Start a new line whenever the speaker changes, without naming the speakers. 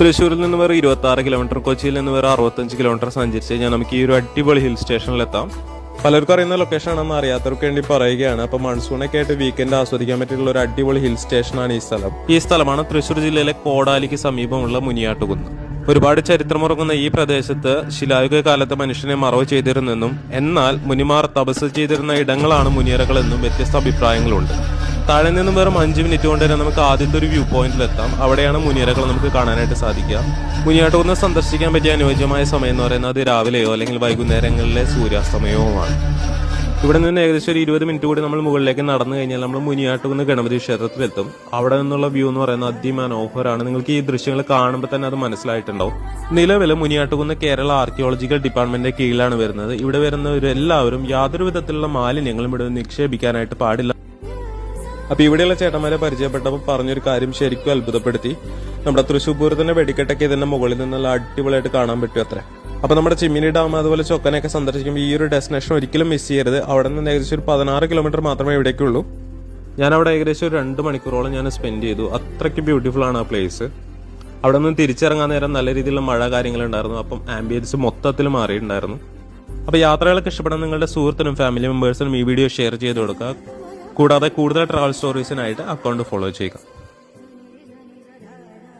തൃശ്ശൂരിൽ നിന്ന് വേറെ ഇരുപത്തി ആറ് കിലോമീറ്റർ കൊച്ചിയിൽ നിന്ന് വേറെ അറുപത്തഞ്ച് കിലോമീറ്റർ സഞ്ചരിച്ച് കഴിഞ്ഞാൽ നമുക്ക് ഈ ഒരു അടിപൊളി ഹിൽ സ്റ്റേഷനിലെത്താം പലർക്കും അറിയുന്ന ലൊക്കേഷൻ ആണെന്ന് അറിയാത്തവർക്ക് വേണ്ടി പറയുകയാണ്. അപ്പൊ മൺസൂണൊക്കെ ആയിട്ട് വീക്കെൻഡ് ആസ്വദിക്കാൻ പറ്റിയുള്ള ഒരു അടിപൊളി ഹിൽ സ്റ്റേഷനാണ് ഈ സ്ഥലം. ഈ സ്ഥലമാണ് തൃശ്ശൂർ ജില്ലയിലെ കോടാലിക്ക് സമീപമുള്ള മുനിയാട്ടുകുന്ന്. ഒരുപാട് ചരിത്രമുറങ്ങുന്ന ഈ പ്രദേശത്ത് ശിലായുഗ കാലത്ത് മനുഷ്യനെ മറവ് ചെയ്തിരുന്നെന്നും എന്നാൽ മുനിമാർ തപസ് ചെയ്തിരുന്ന ഇടങ്ങളാണ് മുനിയറകളെന്നും വ്യത്യസ്ത അഭിപ്രായങ്ങളുണ്ട്. താഴെ നിന്നും വെറും അഞ്ച് മിനിറ്റ് കൊണ്ട് തന്നെ നമുക്ക് ആദ്യത്തെ ഒരു വ്യൂ പോയിന്റിൽ എത്താം. അവിടെയാണ് മുനിയറകൾ നമുക്ക് കാണാനായിട്ട് സാധിക്കുക. മുനിയാട്ടുകുന്ന് സന്ദർശിക്കാൻ പറ്റിയ അനുയോജ്യമായ സമയം എന്ന് പറയുന്നത് രാവിലെയോ അല്ലെങ്കിൽ വൈകുന്നേരങ്ങളിലെ സൂര്യാസ്തമയവുമാണ്. ഇവിടെ നിന്ന് ഏകദേശം ഒരു ഇരുപത് മിനിറ്റ് കൂടി നമ്മൾ മുകളിലേക്ക് നടന്നു കഴിഞ്ഞാൽ നമ്മൾ മുനിയാട്ടുകുന്ന് ഗണപതി ക്ഷേത്രത്തിലെത്തും. അവിടെ നിന്നുള്ള വ്യൂ എന്ന് പറയുന്നത് അതിമനോഹരമാണ്. നിങ്ങൾക്ക് ഈ ദൃശ്യങ്ങൾ കാണുമ്പോൾ തന്നെ അത് മനസ്സിലായിട്ടുണ്ടാവും. നിലവിൽ മുനിയാട്ടുകുന്ന് കേരള ആർക്കിയോളജിക്കൽ ഡിപ്പാർട്ട്മെന്റിന്റെ കീഴിലാണ് വരുന്നത്. ഇവിടെ വരുന്നവരെല്ലാവരും യാതൊരു വിധത്തിലുള്ള മാലിന്യങ്ങളും ഇവിടെ നിക്ഷേപിക്കാനായിട്ട് പാടില്ല. അപ്പൊ ഇവിടെയുള്ള ചേട്ടന്മാരെ പരിചയപ്പെട്ടപ്പോൾ പറഞ്ഞൊരു കാര്യം ശരിക്കും അത്ഭുതപ്പെടുത്തി. നമ്മുടെ തൃശ്ശൂർ പൂരത്തിന്റെ വെടിക്കെട്ടൊക്കെ ഇതിന്റെ മുകളിൽ നിന്നുള്ള അടിപൊളിയായിട്ട് കാണാൻ പറ്റും അത്ര. അപ്പൊ നമ്മുടെ ചിമ്മിനി ഡാം അതുപോലെ ചൊക്കനൊക്കെ സന്ദർശിക്കുമ്പോൾ ഈ ഒരു ഡെസ്റ്റിനേഷൻ ഒരിക്കലും മിസ് ചെയ്യരുത്. അവിടെ നിന്ന് ഏകദേശം ഒരു പതിനാറ് കിലോമീറ്റർ മാത്രമേ ഇവിടേക്കുള്ളൂ. ഞാൻ അവിടെ ഏകദേശം ഒരു രണ്ട് മണിക്കൂറോളം ഞാൻ സ്പെൻഡ് ചെയ്തു. അത്രയ്ക്ക് ബ്യൂട്ടിഫുൾ ആണ് ആ പ്ലേസ്. അവിടെ നിന്ന് തിരിച്ചിറങ്ങാൻ നേരം നല്ല രീതിയിലുള്ള മഴ കാര്യങ്ങളുണ്ടായിരുന്നു. അപ്പം ആംബിയൻസ് മൊത്തത്തിൽ മാറിയിട്ടുണ്ടായിരുന്നു. അപ്പോൾ യാത്രകളൊക്കെ ഇഷ്ടപ്പെടുന്ന നിങ്ങളുടെ സുഹൃത്തിനും ഫാമിലി മെമ്പേഴ്സിനും ഈ വീഡിയോ ഷെയർ ചെയ്ത് കൊടുക്കുക. കൂടാതെ കൂടുതൽ ട്രാവൽ സ്റ്റോറീസിനായിട്ട് അക്കൗണ്ട് ഫോളോ ചെയ്യുക.